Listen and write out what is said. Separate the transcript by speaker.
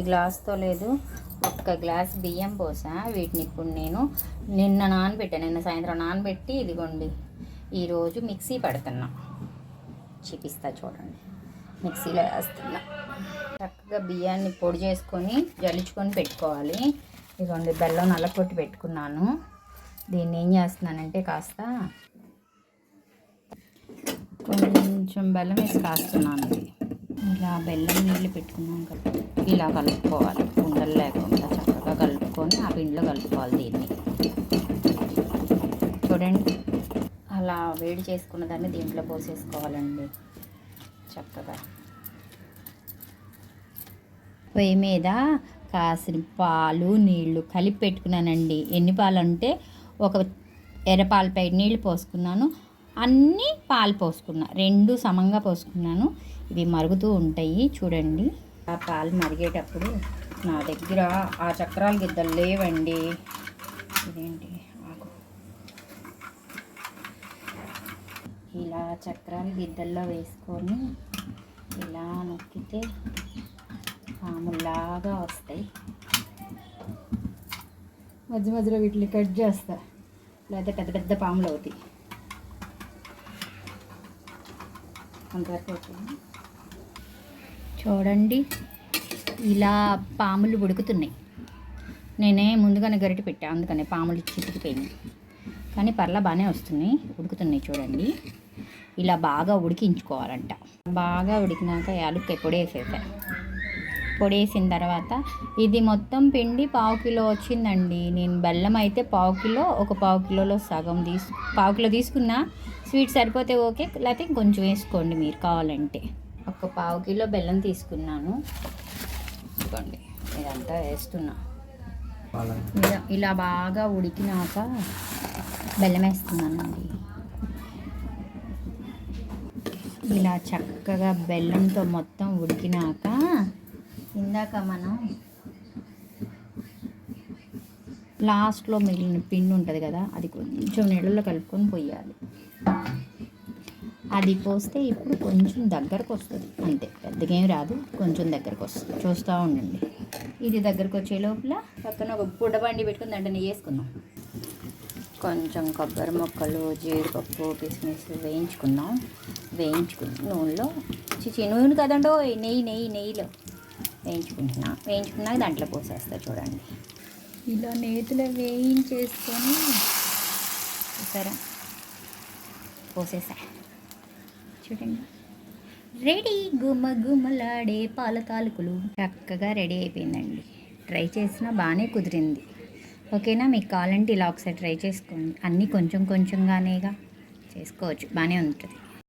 Speaker 1: ఇది గ్లాస్తో లేదు. ఒక్క గ్లాస్ బియ్యం పోసా. వీటిని ఇప్పుడు నేను నిన్న నానబెట్టాను నిన్న సాయంత్రం నానబెట్టి ఇదిగోండి. ఈరోజు మిక్సీ పెడుతున్నా. చూపిస్తా చూడండి. మిక్సీలో వేస్తున్నా. చక్కగా బియ్యాన్ని పొడి చేసుకొని జలుచుకొని పెట్టుకోవాలి. ఇదిగోండి బెల్లం నల్లకొట్టి పెట్టుకున్నాను. దీన్ని ఏం చేస్తున్నానంటే కాస్త కొంచెం బెల్లం వేసి కాస్తున్నాను. ఇది ఇలా బెల్లం నీళ్ళు పెట్టుకున్నాం కదా ఇలా కలుపుకోవాలి. ఉండలు లేకుండా చక్కగా కలుపుకొని ఆ పిండిలో కలుపుకోవాలి దీన్ని. చూడండి అలా వేడి చేసుకున్న దాన్ని దీంట్లో పోసేసుకోవాలండి చక్కగా. పొయ్యి మీద కాసిన పాలు నీళ్ళు కలిపి పెట్టుకున్నానండి. ఎన్ని పాలు అంటే ఒక ఎర్రపాలపై నీళ్ళు పోసుకున్నాను. అన్నీ పాలు పోసుకున్నా. రెండు సమంగా పోసుకున్నాను. ఇవి మరుగుతూ ఉంటాయి. చూడండి. ఆ పాలు మరిగేటప్పుడు నా దగ్గర ఆ చక్రాల గిద్దలు లేవండి. ఇదేంటి? ఆకు ఇలా చక్రాల గిద్దల్లో వేసుకొని ఇలా నొక్కితే పాములాగా వస్తాయి. మధ్య మధ్యలో వీటిని కట్ చేస్తా. లేకపోతే పెద్ద పెద్ద పాములు అవుతాయి. అంతవరకు చూడండి ఇలా పాములు ఉడుకుతున్నాయి. నేనే ముందుగానే గరిటె పెట్టా అందుకనే పాములు చితికిపోయినాయి. కానీ పర్లా బాగానే వస్తున్నాయి ఉడుకుతున్నాయి చూడండి. ఇలా బాగా ఉడికించుకోవాలంట. బాగా ఉడికినాక యాలుక్కాయ పొడి వేసేసాను పొడి వేసిన తర్వాత ఇది మొత్తం పిండి పావు కిలో వచ్చిందండి. నేను బెల్లం అయితే పావు కిలో ఒక పావు కిలోలో సగం తీసు పావు కిలో తీసుకున్నా స్వీట్ సరిపోతే ఓకే లేకపోతే ఇంకొంచెం వేసుకోండి మీరు కావాలంటే. ఒక పావు కిలో బెల్లం తీసుకున్నాను. ఇదిగోండి ఇదంతా వేస్తున్నా. ఇలా ఇలా బాగా ఉడికినాక బెల్లం వేస్తున్నానండి. ఇలా చక్కగా బెల్లంతో మొత్తం ఉడికినాక ఇందాక మనం లాస్ట్లో మిగిలిన పిండి ఉంటుంది కదా అది కొంచెం నీళ్ళలో కలుపుకొని పోయాలి. అది పోస్తే ఇప్పుడు కొంచెం దగ్గరకు వస్తుంది. అంతే పెద్దగా ఏం రాదు కొంచెం దగ్గరకు వస్తుంది. చూస్తూ ఉండండి. ఇది దగ్గరకు వచ్చే లోపల పక్కన ఒక బుడ్డబండి పెట్టుకుని దాంట్లో నెయ్యి వేసుకుందాం. కొంచెం కొబ్బరి మొక్కలు జీడిపప్పు కిస్మిస్ వేయించుకుందాం. వేయించుకుని నూనెలో చిచి నూనె కదండో నెయ్యి నెయ్యి నెయ్యిలో. వేయించుకుంటున్నా. వేయించుకున్నాక దాంట్లో పోసేస్తా చూడండి. ఇలా నేతిలో వేయించేసుకొని చూసారా పోసేసా. చూడండి. రెడీ. గుమ్మ గుమ్మలాడే పాల తాలూకులు. చక్కగా రెడీ అయిపోయిందండి. ట్రై చేసినా బాగానే కుదిరింది. ఓకేనా? మీకు కావాలంటే ఇలా ఒకసారి ట్రై చేసుకోండి. అన్నీ కొంచెం కొంచెంగానేగా చేసుకోవచ్చు. బాగానే ఉంటుంది.